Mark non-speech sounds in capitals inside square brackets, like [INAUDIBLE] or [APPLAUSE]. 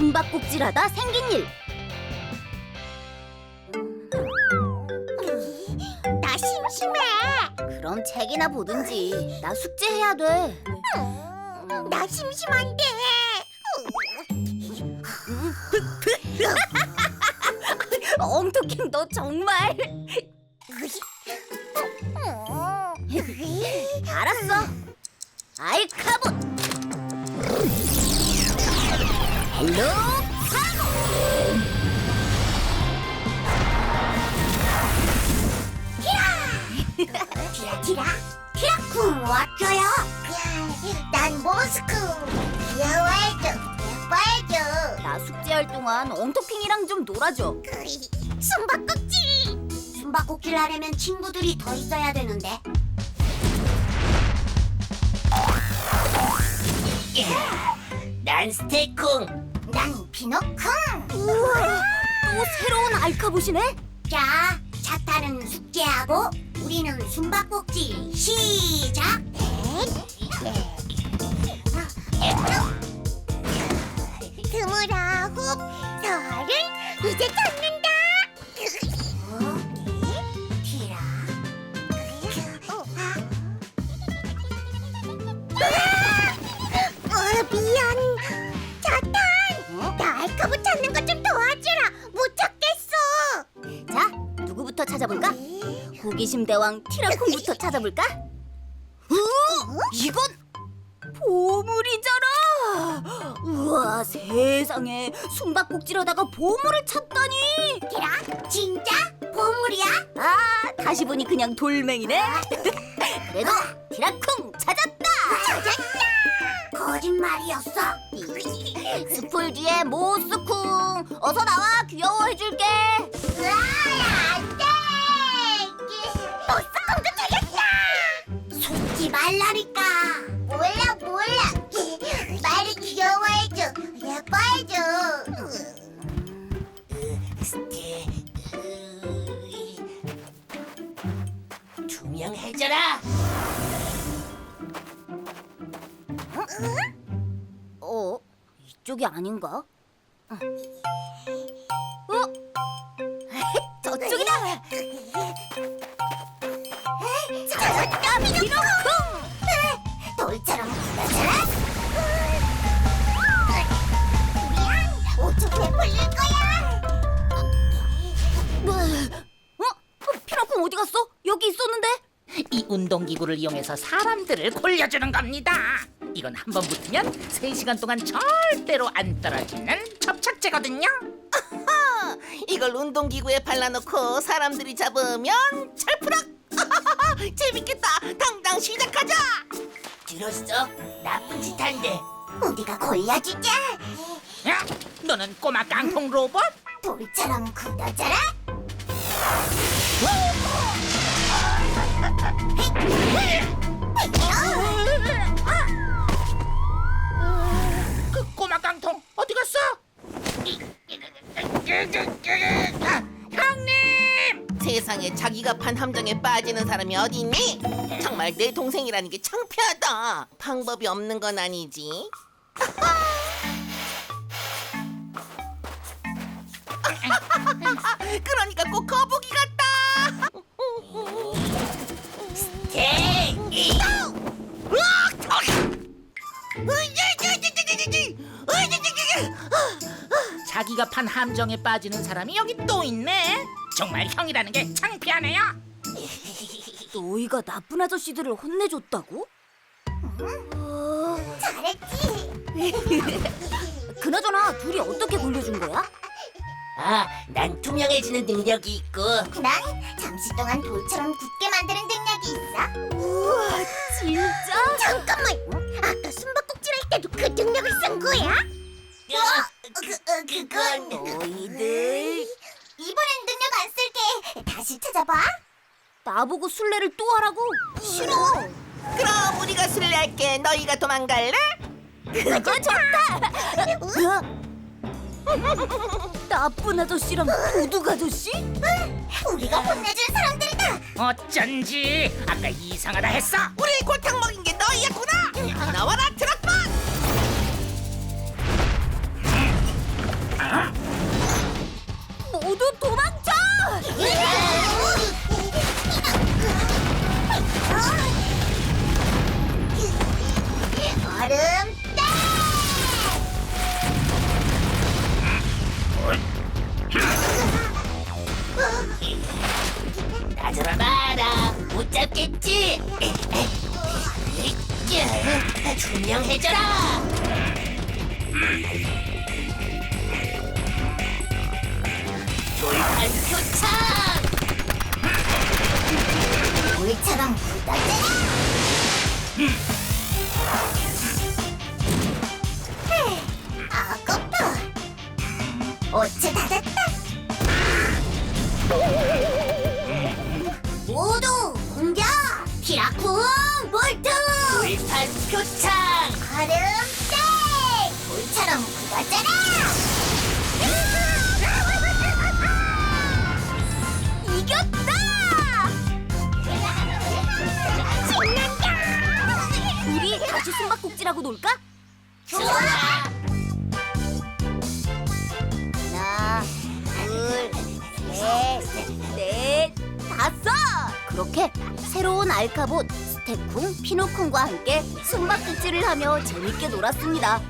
숨바꼭질하다 생긴 일. 나 심심해. 그럼 책이나 보든지. 나 숙제해야 돼. 나 심심한데. 엉터킹 너 정말. 알았어. 알카봇. 헬로 카봇. 티라 티라 티라쿵 왔죠요. 난 모스크. 귀여워해줘. 예뻐해줘. 나 숙제할 동안 엉터킹이랑 좀 놀아줘. 숨바꼭질. 숨바꼭질 하려면 친구들이 더 있어야 되는데. 난 스테이쿵 난 피노쿵. 우와. 또 새로운 알카봇이네. 자, 차 타는 숙제하고 우리는 숨바꼭질 시작. 스물아 홉, 서른, 이제 찾는다. 티라. 어, 미안. 호기심 대왕 티라콩부터 찾아볼까? 어? 이건 보물이잖아! 우와, 세상에 숨바꼭질하다가 보물을 찾다니! 티라, 진짜 보물이야? 아, 다시 보니 그냥 돌멩이네. [LAUGHS] 그래도 티라콩 찾았다. 찾았다. 거짓말이었어. 스풀 뒤에 모스콩, 어서 나와 귀여워해줄게. 투명해져라 어? 이쪽이 아닌가? 어? 저쪽이다! 찾았다, 미노 운동기구를 이용해서 사람들을 골려주는 겁니다 이건 한 번 붙으면 세시간 동안 절대로 안 떨어지는 접착제거든요 이걸 운동기구에 발라놓고 사람들이 잡으면 찰푸락 재밌겠다 당장 시작하자 들었어? 나쁜 짓 한대 우리가 골려주자. 야, 너는 꼬마 깡통 로봇? 돌처럼 굳어져라. 그 꼬마 깡통 어디 갔어? 아, 형님! 세상에 자기가 판 함정에 빠지는 사람이 어디 있니? 정말 내 동생이라는 게 창피하다. 방법이 없는 건 아니지. [LAUGHS] 그러니까 꼭거 판 함정에 빠지는 사람이 여기 또 있네. 정말 형이라는 게 창피하네요. [LAUGHS] 너희가 나쁜 아저씨들을 혼내줬다고? 어, 잘했지. [LAUGHS] 그나저나 둘이 어떻게 골려준 거야? 아, 난 투명해지는 능력이 있고 난 잠시 동안 돌처럼 굳게 만드는 능력이 있어. 우와, 진짜? 잠깐만. 아까 숨바꼭질 할 때도 그 능력을 쓴 거야? 어, 그, 어, 그건 너희들 이번엔 능력 안 쓸게. 다시 찾아봐. 나보고 술래를 또 하라고? 싫어. 그럼 우리가 술래할게. 너희가 도망갈래? 그거 좋다. [LAUGHS] 나쁜 아저씨랑 도둑 아저씨? 우리가 혼내준 사람들이다. 어쩐지 아까 이상하다 했어. 우리 골탕 먹인 게 나 잡아봐라. 못 잡겠지? 투명해져라. 돌판 표창. 물차랑 부담해라. 어째 다들 다시 숨바꼭질하고 놀까? 좋아! 하나, 둘, 셋, 넷, 다섯! 그렇게 새로운 알카봇 스테쿵, 피노쿵과 함께 숨바꼭질을 하며 재밌게 놀았습니다.